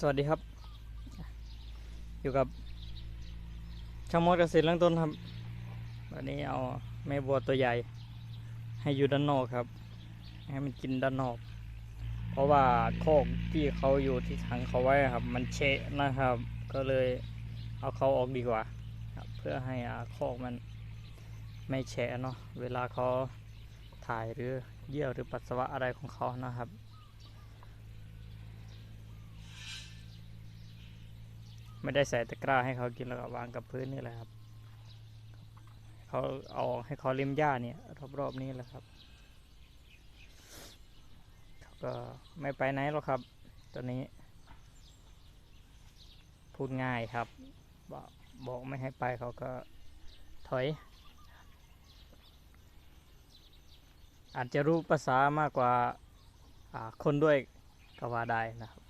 สวัสดีครับ อยู่กับช่างมดเกษตรเริ่มต้นครับ วันนี้เอาแม่บัวตัวใหญ่ ให้อยู่ด้านนอกครับ ให้มันกินด้านนอก เพราะว่าโคอกที่เขาอยู่ที่ขังเขาไว้ครับ มันเชะนะครับ ก็เลยเอาเขาออกดีกว่าครับเพื่อให้อาโคอกมันไม่แฉะเนาะเวลาเขาถ่ายหรือเยี่ยวหรือปัสสาวะอะไรของเขานะครับ ไม่ได้ใส่ตะกร้าให้เขากินแล้วก็วางกับพื้นนี่แหละครับ เขาเอาให้เขาเล็มหญ้าเนี่ย รอบๆนี้แหละครับเขาก็ไม่ไปไหนหรอกครับตัวนี้ พูดง่ายครับ บอกบอกไม่ให้ไปเขาก็ถอย อาจจะรู้ภาษามากกว่าคนด้วยก็ว่าได้นะครับ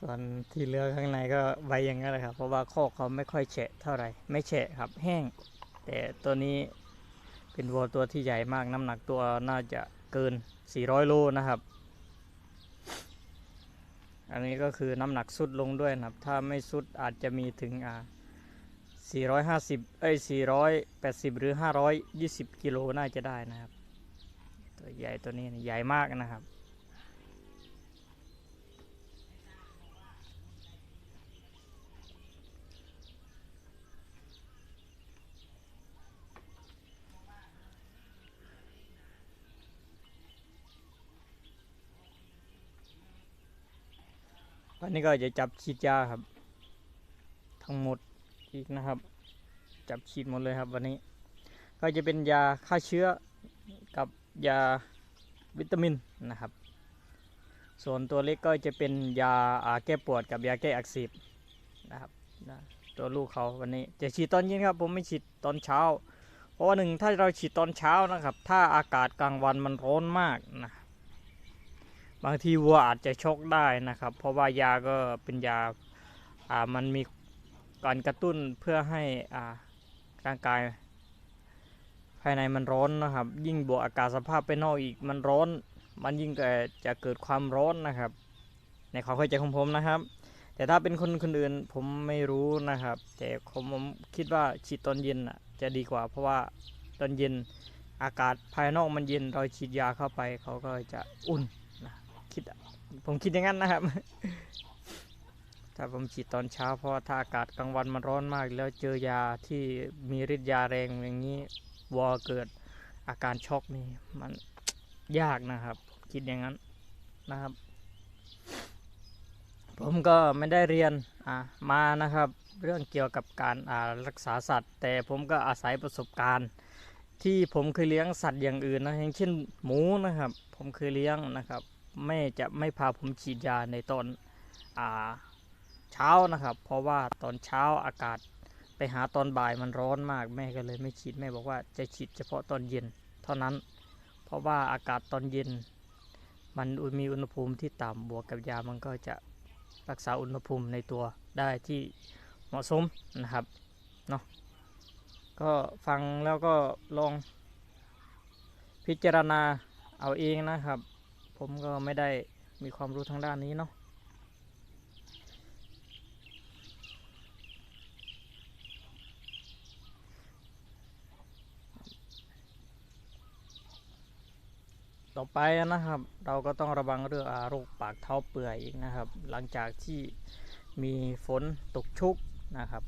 ส่วนที่เหลือข้างในก็ไว้อย่างนั้นแหละครับ เพราะว่าโคอกเขาไม่ค่อยแฉะเท่าไหร่ ไม่แฉะครับแห้ง แต่ตัวนี้เป็นวัวตัวที่ใหญ่มากน้ำหนักตัวน่าจะเกิน 400 โลนะครับ อันนี้ก็คือน้ำหนักสุดลงด้วยนะครับ ถ้าไม่สุดอาจจะมีถึงอ่า450 เอ้ย 480 หรือ 520 กิโลน่าจะได้นะครับ ตัวใหญ่ตัวนี้ใหญ่มากนะครับ วันนี้ก็จะจับฉีดยาครับ ทั้งหมดอีกนะครับ จับฉีดหมดเลยครับวันนี้ ก็จะเป็นยาฆ่าเชื้อกับยาวิตามินนะครับ ส่วนตัวเล็กก็จะเป็นยาแก้ปวดกับยาแก้อักเสบนะครับนะตัวลูกเขาวันนี้จะฉีดตอนเย็นครับผมไม่ฉีดตอนเช้า เพราะว่าหนึ่งถ้าเราฉีดตอนเช้านะครับ ถ้าอากาศกลางวันมันร้อนมากนะบางทีวัวอาจจะชกได้นะครับ เพราะว่ายาก็เป็นยาอ่ามันมีการกระตุ้นเพื่อให้อ่าร่างกาย ภายในมันร้อนนะครับ ยิ่งบวกอากาศสภาพไปนอกอีกมันร้อน มันยิ่งแต่จะเกิดความร้อนนะครับ ในความเข้าใจของผมนะครับ แต่ถ้าเป็นคนคนอื่นผมไม่รู้นะครับ แต่ผมคิดว่าฉีดตอนเย็นน่ะจะดีกว่า เพราะว่าตอนเย็นอากาศภายนอกมันเย็นเราฉีดยาเข้าไปเขาก็จะอุ่น คิดผมคิดอย่างนั้นนะครับ ถ้าผมฉีดตอนเช้าเพราะว่าถ้าอากาศกลางวันมันร้อนมาก แล้วเจอยาที่มีฤทธิ์ยาแรงอย่างนี้วัวเกิดอาการช็อกนี่มันยากนะครับ คิดอย่างนั้นนะครับ ผมก็ไม่ได้เรียนอ่ามานะครับ เรื่องเกี่ยวกับการอ่ารักษาสัตว์ แต่ผมก็อาศัยประสบการณ์ที่ผมเคยเลี้ยงสัตว์อย่างอื่นนะอย่างเช่นหมูนะครับ ผมเคยเลี้ยงนะครับ แม่จะไม่พาผมฉีดยาในตอนอ่าเช้านะครับ เพราะว่าตอนเช้าอากาศไปหาตอนบ่ายมันร้อนมากแม่ก็เลยไม่ฉีดแม่บอกว่าจะฉีดเฉพาะตอนเย็นเท่านั้น เพราะว่าอากาศตอนเย็น มันมีอุณหภูมิที่ต่ำบวกกับยามันก็จะรักษาอุณหภูมิในตัวได้ที่เหมาะสมนะครับเนาะก็ฟังแล้วก็ลองพิจารณาเอาเองนะครับ ผมก็ไม่ได้มีความรู้ทางด้านนี้เนาะต่อไปนะครับ เราก็ต้องระวังเรื่องอาโรคปากเท้าเปื่อยอีกนะครับ หลังจากที่มีฝนตกชุกนะครับ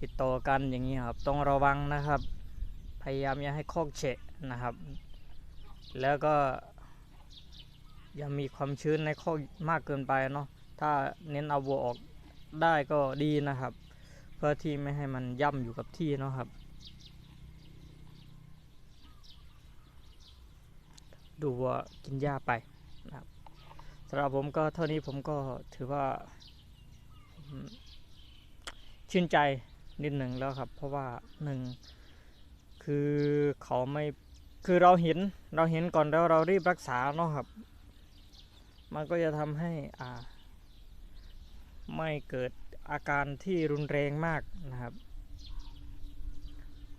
ติดต่อกันอย่างนี้ครับ ต้องระวังนะครับ พยายามอย่าให้คอกเฉะนะครับ แล้วก็ อย่ามีความชื้นในข้อมากเกินไปเนาะถ้าเน้นเอาวัวออกได้ก็ดีนะครับ เพื่อที่ไม่ให้มันย่ำอยู่กับที่เนาะครับ ดูวัวกินหญ้าไปนะครับสำหรับผมก็เท่านี้ผมก็ถือว่าชื่นใจนิดหนึ่งแล้วครับ เพราะว่าหนึ่งคือเขาไม่คือเราเห็นเราเห็นก่อนแล้วเรารีบรักษาเนาะครับ มันก็จะทำให้อ่า ไม่เกิดอาการที่รุนแรงมากนะครับ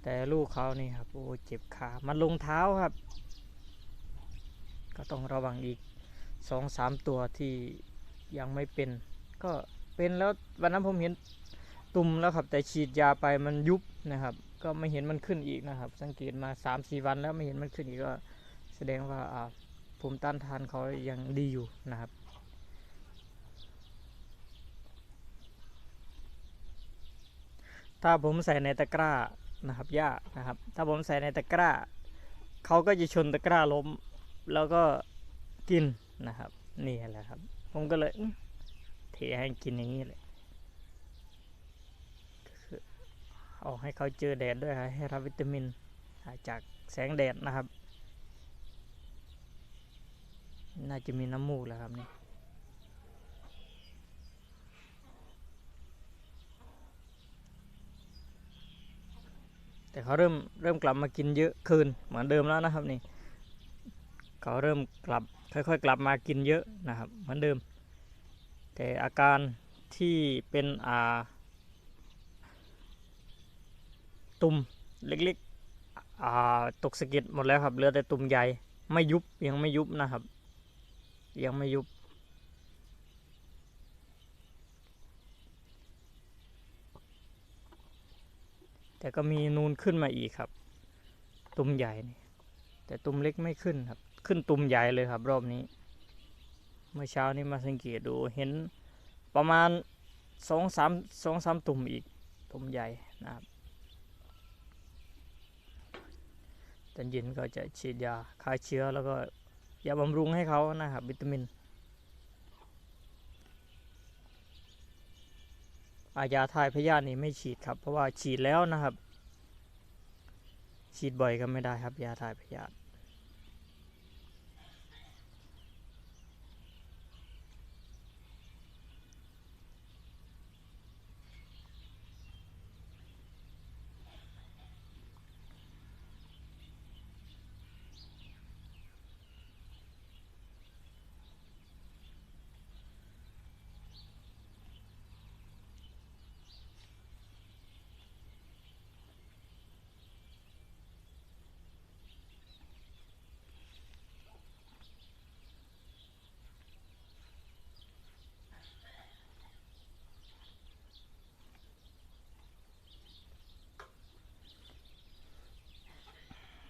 แต่ลูกเขานี่ครับโอ้เจ็บขา มันลงเท้าครับ ก็ต้องระวังอีกสองสามตัวที่ยังไม่เป็น ก็เป็นแล้ววันนั้นผมเห็นตุ่มแล้วครับ แต่ฉีดยาไปมันยุบนะครับ ก็ไม่เห็นมันขึ้นอีกนะครับ สังเกตมาสามสี่วันแล้วไม่เห็นมันขึ้นอีกก็แสดงว่าอ่า ภูมิต้านทานเขายังดีอยู่นะครับ ถ้าผมใส่ในตะกร้านะครับหญ้านะครับ ถ้าผมใส่ในตะกร้าเขาก็จะชนตะกร้าล้ม แล้วก็กินนะครับนี่แหละครับ ผมก็เลยเทให้กินอย่างนี้เลยคือเอาให้เขาเจอแดดด้วยครับให้รับวิตามินจากแสงแดดนะครับ น่าจะมีน้ำมูกแล้วครับนี่แต่เขาเริ่มเริ่มกลับมากินเยอะคืนเหมือนเดิมแล้วนะครับนี่เขาเริ่มกลับค่อยๆ กลับมากินเยอะนะครับเหมือนเดิม แต่อาการที่เป็นอ่าตุ่มเล็กๆอ่าตกสะเก็ดหมดแล้วครับเหลือแต่ตุ่มใหญ่ไม่ยุบยังไม่ยุบนะครับ ยังไม่ยุบ แต่ก็มีนูนขึ้นมาอีกครับ ตุ่มใหญ่นี่แต่ตุ่มเล็กไม่ขึ้นครับ ขึ้นตุ่มใหญ่เลยครับ รอบนี้ เมื่อเช้านี้มาสังเกตดูเห็นประมาณสองสามสองสามตุ่มอีก ตุ่มใหญ่นะครับตอนเย็นก็จะฉีดยาฆ่าเชื้อแล้วก็ ยาบำรุงให้เขานะครับ วิตามิน อายาทายพยาธินี่ไม่ฉีดครับ เพราะว่าฉีดแล้วนะครับ ฉีดบ่อยก็ไม่ได้ครับ ยาทายพยาธิ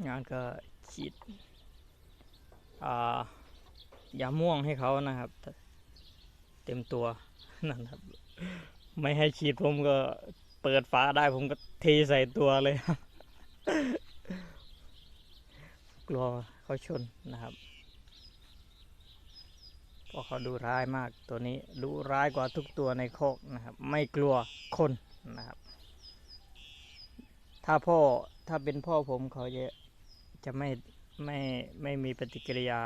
งานก็ฉีดอ่ายาม่วงให้เขานะครับ เต็มตัวนั่นครับ ไม่ให้ฉีดผมก็เปิดฝาได้ผมก็เทใส่ตัวเลยครับกลัวเขาชนนะครับเพราะเขาดูร้ายมากตัวนี้ดูร้ายกว่าทุกตัวในโคกนะครับ ไม่กลัวคนนะครับ ถ้าพ่อถ้าเป็นพ่อผมเขาจะ จะไม่ไม่ไม่มีปฏิกิริยา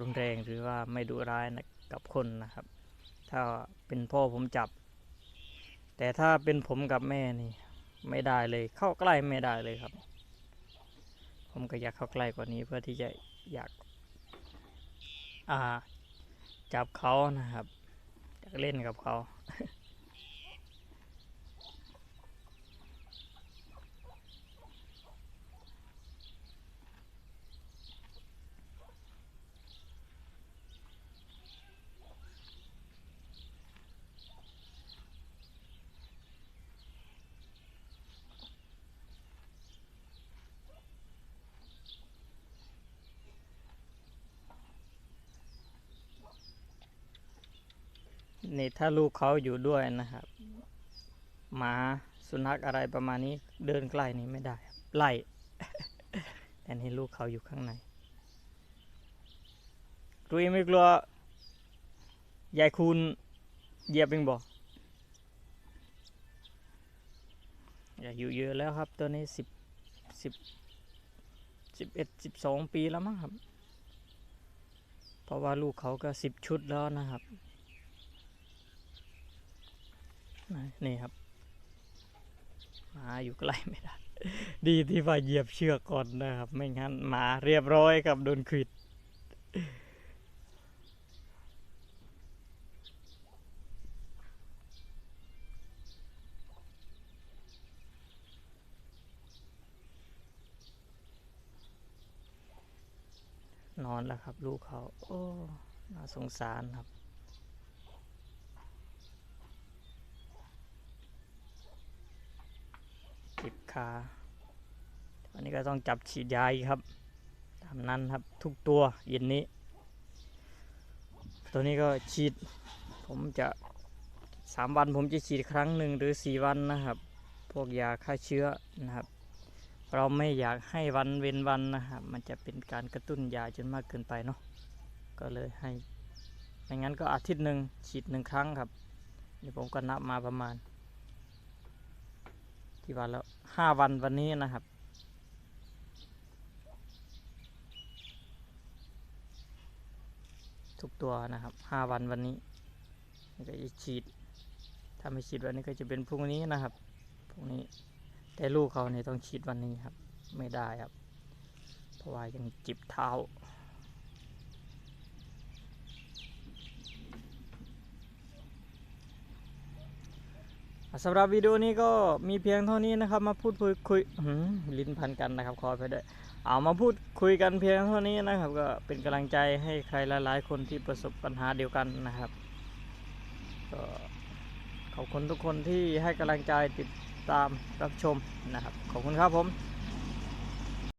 รุนแรงหรือว่าไม่ดุร้ายนะกับคนนะครับ ถ้าเป็นพ่อผมจับ แต่ถ้าเป็นผมกับแม่นี่ ไม่ได้เลยเข้าใกล้ไม่ได้เลยครับ ผมก็อยากเข้าใกล้กว่านี้เพื่อที่จะอยากอ่าจับเขานะครับอยากเล่นกับเขา นี่ถ้าลูกเขาอยู่ด้วยนะครับ หมาสุนัขอะไรประมาณนี้เดินใกล้นี่ไม่ได้ไล่แต่นี่ลูกเขาอยู่ข้างในกลัวไม่กลัวยายคุณเหยียบเองบอกอย่าอยู่เยอะแล้วครับ ตัวนี้สิบสิบสิบเอ็ดสิบสองปีแล้วมั้งครับ เพราะว่าลูกเขาก็สิบชุดแล้วนะครับ นี่ครับหมาอยู่ใกล้ไม่ได้ ดีที่ว่าเหยียบเชือกก่อนนะครับ ไม่งั้นหมาเรียบร้อยครับโดนขิดนอนแล้วครับ ลูกเขา โอ้ น่าสงสารครับ เจ็บขาอันนี้ก็ต้องจับฉีดยาครับ ตามนั้นครับทุกตัวเย็นนี้ ตัวนี้ก็ฉีด ผมจะสามวันผมจะฉีดครั้งหนึ่งหรือสี่วันนะครับ พวกยาฆ่าเชื้อนะครับ เราไม่อยากให้วันเว้นวันนะครับ มันจะเป็นการกระตุ้นยาจนมากเกินไปเนาะก็เลยให้ไม่งั้นก็อาทิตย์หนึ่งฉีดหนึ่งครั้งครับนี่ผมก็นับมาประมาณ กี่วันแล้วห้าวันวันนี้นะครับ ทุกตัวนะครับห้าวันวันนี้นี่ก็จะฉีดถ้าไม่ฉีดวันนี้ก็จะเป็นพรุ่งนี้นะครับพรุ่งนี้แต่ลูกเขาเนี่ยต้องฉีดวันนี้ครับ ไม่ได้ครับ เพราะว่ายังจิบเท้า สำหรับวิดีโอนี้ก็มีเพียงเท่านี้นะครับ มาพูดคุยคุยหืมลิ้นพันกันนะครับขอไปด้วยเอามาพูดคุยกันเพียงเท่านี้นะครับ ก็เป็นกำลังใจให้ใครหลายๆ คนที่ประสบปัญหาเดียวกันนะครับก็ขอบคุณทุกคนที่ให้กำลังใจติดตามรับชมนะครับ ขอบคุณครับผม